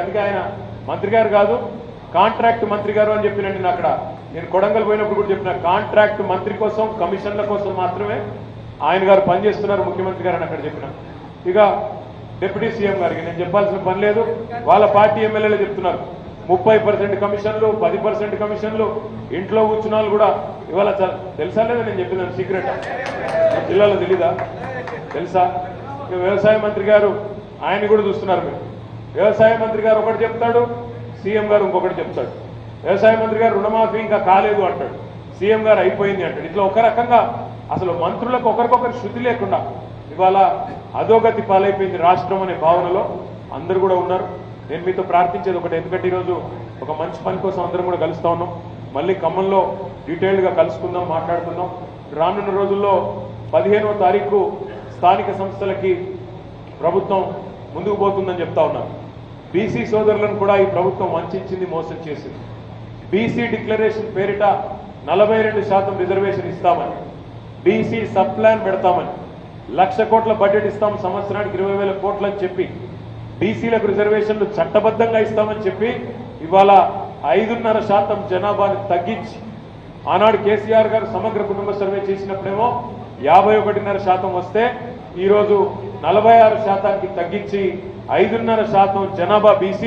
అందుకే ఆయన మంత్రి గారు కాదు కాంట్రాక్ట్ మంత్రి గారు అని చెప్పినండి నేను అక్కడ నేను కొడంగల్ పోయినప్పుడు కూడా చెప్పిన కాంట్రాక్ట్ మంత్రి కోసం కమిషన్ల కోసం మాత్రమే ఆయన గారు పనిచేస్తున్నారు ముఖ్యమంత్రి గారు అని అక్కడ చెప్పిన. ఇక డిప్యూటీ సీఎం గారికి నేను చెప్పాల్సిన పని లేదు వాళ్ళ పార్టీ ఎమ్మెల్యేలు చెప్తున్నారు. ముప్పై పర్సెంట్ కమిషన్లు పది పర్సెంట్ కమిషన్లు ఇంట్లో కూర్చున్న వాళ్ళు కూడా ఇవాళ తెలుసా లేదా నేను చెప్పిన సీక్రెట్? జిల్లాలో తెలీదా? తెలుసా? వ్యవసాయ మంత్రి గారు ఆయన కూడా చూస్తున్నారు మీరు. వ్యవసాయ మంత్రి గారు ఒకటి చెప్తాడు సీఎం గారు ఇంకొకటి చెప్తాడు. వ్యవసాయ మంత్రి గారు రుణమాఫీ ఇంకా కాలేదు అంటాడు. సీఎం గారు అయిపోయింది అంటాడు. ఇట్లా ఒక రకంగా అసలు మంత్రులకు ఒకరికొకరు శృతి లేకుండా ఇవాళ అధోగతి పాలైపోయింది రాష్ట్రం అనే భావనలో అందరూ కూడా ఉన్నారు. నేను మీతో ప్రార్థించేది ఒకటి ఎందుకంటే ఈరోజు ఒక మంచి పని కోసం అందరం కూడా కలుస్తా ఉన్నాం. మళ్ళీ ఖమ్మంలో డీటెయిల్డ్గా కలుసుకుందాం మాట్లాడుకుందాం. రానున్న రోజుల్లో పదిహేనవ తారీఖు స్థానిక సంస్థలకి ప్రభుత్వం ముందుకు పోతుందని చెప్తా ఉన్నారు. బీసీ సోదరులను కూడా ఈ ప్రభుత్వం వంచింది మోసం చేసింది. బీసీ డిక్లరేషన్ పేరిట నలభై రెండు శాతం రిజర్వేషన్ ఇస్తామని బీసీ సబ్ ప్లాన్ పెడతామని లక్ష కోట్ల బడ్జెట్ ఇస్తాం సంవత్సరానికి ఇరవై వేల కోట్లు అని చెప్పి బీసీలకు రిజర్వేషన్లు చట్టబద్ధంగా ఇస్తామని చెప్పి ఇవాళ ఐదున్నర శాతం జనాభాను తగ్గించి ఆనాడు కేసీఆర్ గారు సమగ్ర కుటుంబ సర్వే చేసినప్పుడేమో యాభై ఒకటిన్నర శాతం వస్తే ఈరోజు నలభై ఆరు శాతానికి తగ్గించి ఐదున్నర శాతం జనాభా బీసీ